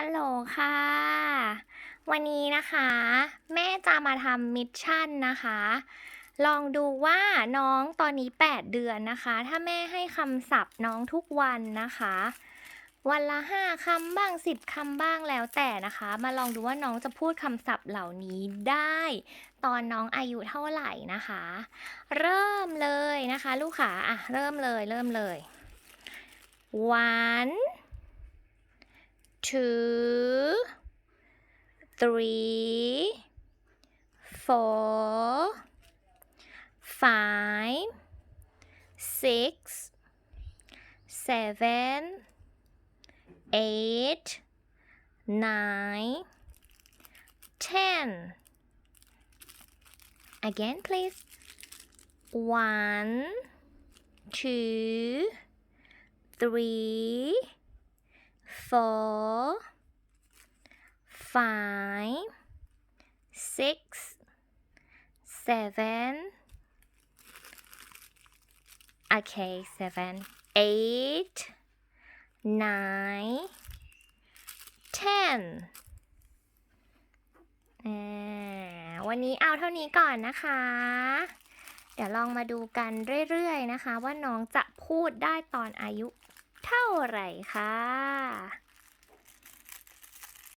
ฮัลโหลค่ะ วันนี้นะคะ แม่จะมาทำมิชชั่นนะคะ ลองดูว่าน้องตอนนี้ 8 เดือนนะคะ ถ้าแม่ให้คำศัพท์น้องทุกวันนะคะ วันละ 5คำบ้าง 10คำบ้างแล้วแต่นะคะ มาลองดูว่าน้องจะพูดคำศัพท์เหล่านี้ได้ ตอนน้องอายุเท่าไหร่นะคะ เริ่มเลยนะคะ ลูกขาอะเริ่มเลยเริ่มเลย one two three four five six seven eight nine ten. Again please. One two three four, five, six, seven. Okay, seven, eight, nine, ten. วันนี้เอาเท่านี้ก่อนนะคะ เดี๋ยวลองมาดูกันเรื่อยๆนะคะ ว่าน้องจะพูดได้ตอนอายุ เท่าไหร่ค่ะ